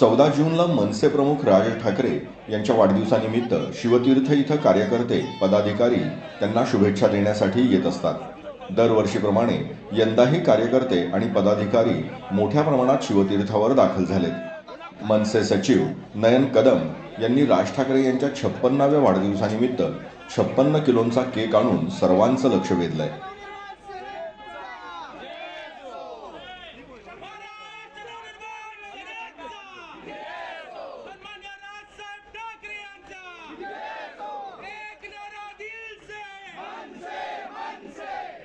चौदा जूनला मनसे प्रमुख राज ठाकरे यांच्या वाढदिवसानिमित्त शिवतीर्थ इथं कार्यकर्ते पदाधिकारी त्यांना शुभेच्छा देण्यासाठी येत असतात. दरवर्षीप्रमाणे यंदाही कार्यकर्ते आणि पदाधिकारी मोठ्या प्रमाणात शिवतीर्थावर दाखल झालेत. मनसे सचिव नयन कदम यांनी राज ठाकरे यांच्या छप्पन्नाव्या वाढदिवसानिमित्त छप्पन्न किलोंचा केक आणून सर्वांचं लक्ष वेधलंय सन्मान्य राजसाहेब ठाकरे यांचा एक नारा दिल से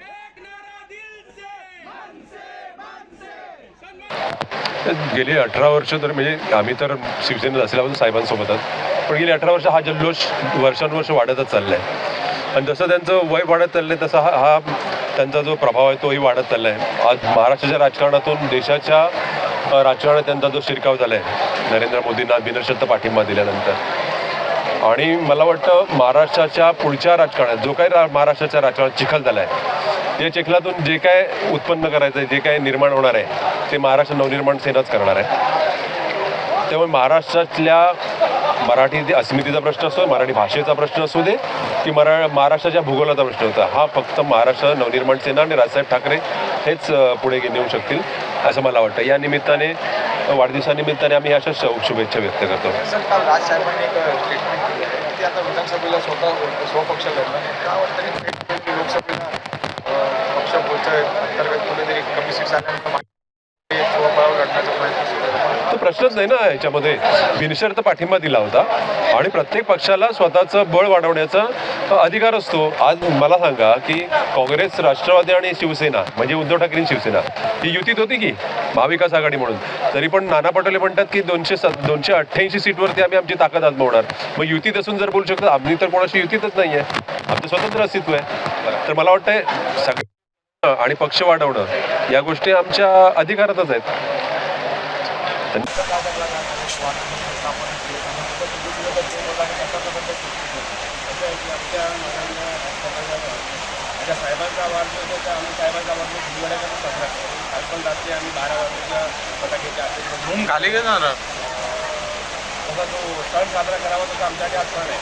एक नारा दिल से सन्मान- गेली अठरा वर्ष तर म्हणजे आम्ही तर शिवसेनेत असल्यापासून साहेबांसोबतच पण गेली अठरा वर्ष हा जल्लोष वर्षानुवर्ष वाढतच चाललाय. आणि जसं त्यांचं वय वाढत चाललंय तसा हा हा त्यांचा जो प्रभाव आहे तोही वाढत चाललाय. आज महाराष्ट्राच्या राजकारणातून देशाच्या राजकारणात त्यांचा जो शिरकाव झालाय नरेंद्र मोदींना बिनशर्त पाठिंबा दिल्यानंतर. आणि मला वाटतं महाराष्ट्राच्या पुढच्या राजकारणात जो काही रा महाराष्ट्राच्या राजकारणात चिखल झाला आहे या चिखलातून जे काय उत्पन्न करायचं आहे जे काय निर्माण होणार आहे ते महाराष्ट्र नवनिर्माण सेनाच करणार आहे. त्यामुळे महाराष्ट्रातल्या मराठी अस्मितेचा प्रश्न असो मराठी भाषेचा प्रश्न असू दे की मरा महाराष्ट्राच्या भूगोलाचा प्रश्न होता हा फक्त महाराष्ट्र नवनिर्माण सेना आणि राजसाहेब ठाकरे हेच पुढे नेऊ शकतील असं मला वाटतं. या निमित्ताने वाढदिवसानिमित्ताने आम्ही अशा शु- शुभेच्छा व्यक्त करतो. आता विधानसभेला स्वतः स्वपक्ष का वाटतं की थेट की लोकसभेला अं, पक्ष बोलच्या अंतर्गत कुठेतरी कमी तो प्रश्नच नाही ना याच्यामध्ये. बिनशर्त पाठिंबा दिला होता. आणि प्रत्येक पक्षाला स्वतःचं बळ वाढवण्याचा अधिकार असतो. आज मला सांगा की काँग्रेस राष्ट्रवादी आणि शिवसेना म्हणजे उद्धव ठाकरे शिवसेना ही युतीत होती की महाविकास आघाडी म्हणून? तरी पण नाना पटोले म्हणतात की दोनशे स दोनशे अठ्ठ्याऐंशी सीटवरती आम्ही आमची ताकद आजमावणार. मग युतीत असून जर बोलू शकतो आम्ही तर कोणाशी युतीतच नाही आहे आमचं स्वतंत्र अस्तित्व आहे. तर मला वाटतंय सगळं आणि पक्ष वाढवणं या गोष्टी आमच्या अधिकारातच आहेत. साहेबांचा वाढदिवस होता आम्ही पण रात्री आम्ही बारा धूम घाली गे तसा जो सण साजरा करावा तो आमच्याकडे हा सण आहे.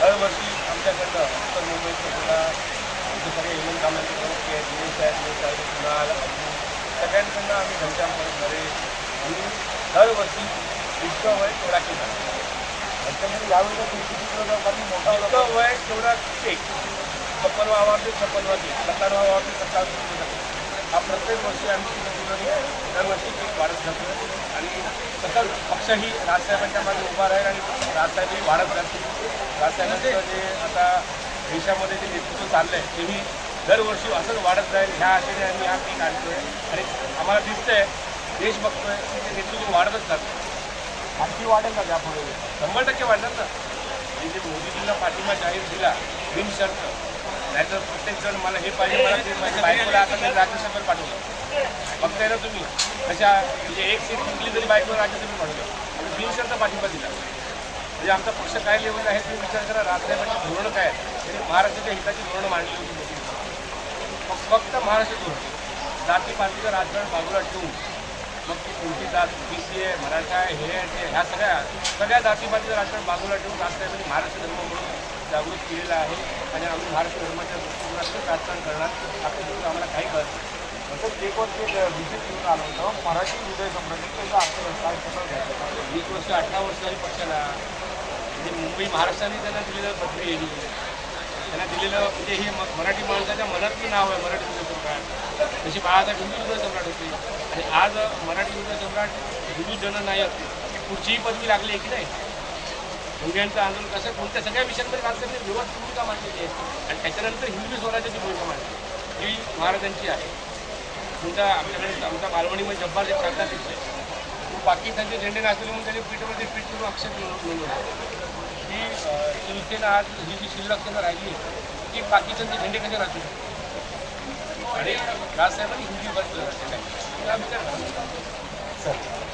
दरवर्षी आमच्याकडनं उत्तर आमचे सगळे इव्हन कामांचे प्रमुख आहेत दिनेश आहेत दिनेश आहेत कुणाल अब्दू सगळ्यांकडनं आम्ही घनश्याम करे आम्ही दरवर्षी इतकं वय तेवढा केला. त्याच्यामध्ये यावेळी कारण मोठा इतकं वय तेवढा केक छप्पन छप्पनवा छप्पन वाजते सत्तावन्न वावरते सत्तावन्न हा प्रत्येक वर्षी आमची शिवसेनेने दरवर्षी केक वाढत जातो. आणि सकल पक्षही राजसाहेबांच्या मागे उभा राहील आणि राजसाहेबही वाढत जातील राजसाहेबांचं जे आता देशामध्ये जे नेतृत्व चाललं आहे तेही दरवर्षी असंच वाढत जाईल ह्या आशेने आम्ही हा पीक आणतोय आणि आम्हाला दिसतंय देश बघतोय की ते नेतृत्व वाढतच जातं आणखी वाढेल का यापुढे शंभर टक्के वाढणार ना. आणि जे मोदीजींना पाठिंबा जाहीर दिला बिनशर्त नाहीतर प्रत्येक जण मला हे पाहिजे मला ते पाहिजे बायकोला आता मी राज्यसभेत पाठवलं. बघताय ना तुम्ही कशा म्हणजे एक सीट जिंकली तरी बायकोला राज्यसभेत पाठवलं. आणि बिनशर्त पाठिंबा दिला. म्हणजे आमचा पक्ष काय लेवल आहे तुम्ही विचार करा. राजसाहेबांची धोरणं काय त्यांनी महाराष्ट्राच्या हिताची धोरणं मांडली होती. फक्त- महाराष्ट्र धोरण. जाती पातीचं राजकारण बाजूला ठेवून. मग ती कोणती जात? बी सी आहे मराठा आहे हे आहे ते ह्या सगळ्या सगळ्या जातीपातीचं राजकारण बाजूला ठेवून राजसाहेबांनी महाराष्ट्र धर्म म्हणून जागृत केलेला आहे. आणि आम्ही महाराष्ट्र धर्माच्या दृष्टिकोनातून राजकारण करणार. आपल्या दृष्टीने आम्हाला काही कळत नाही. तसं केकवरती विजिट घेऊन आलं होतं. मराठी हृदय सम्राट त्याचा अर्थ काय कसं घ्यायचं वीस वर्ष अठरा वर्ष झाली पक्षाला म्हणजे मुंबई महाराष्ट्राने त्यांना दिलेलं पदवी आहे. त्यांना दिलेलं म्हणजे हे मराठी माणसाच्या मनातलं नाव आहे मराठी हृदय सम्राट. तशी बाळासाहेब हिंदू हृदय सम्राट होते आणि आज मराठी हृदय सम्राट हिंदू जननायक पुढचीही पदवी लागली आहे की नाही? हिंदुयांचं आंदोलन कसं कोणत्या सगळ्या विषयांमध्ये राजकारणी विरोध भूमिका मांडलेली आहे? आणि त्याच्यानंतर हिंदवी स्वराज्याची भूमिका मांडली. ही महाराजांची आहे. तुमचा आमच्याकडे आमचा मालवणीमध्ये जब्बार जे सरदार तो पाकिस्तानचे झेंडे नाचले म्हणून त्यांनी पीठमध्ये पीठ करून अक्षर नोंदवलं ही शिवसेना आज ही जी शिल्लक राहिली ती पाकिस्तानचे झेंडे कसे राहतील? शकते आणि राजसाहेबांनी हिंदी बस विचार करा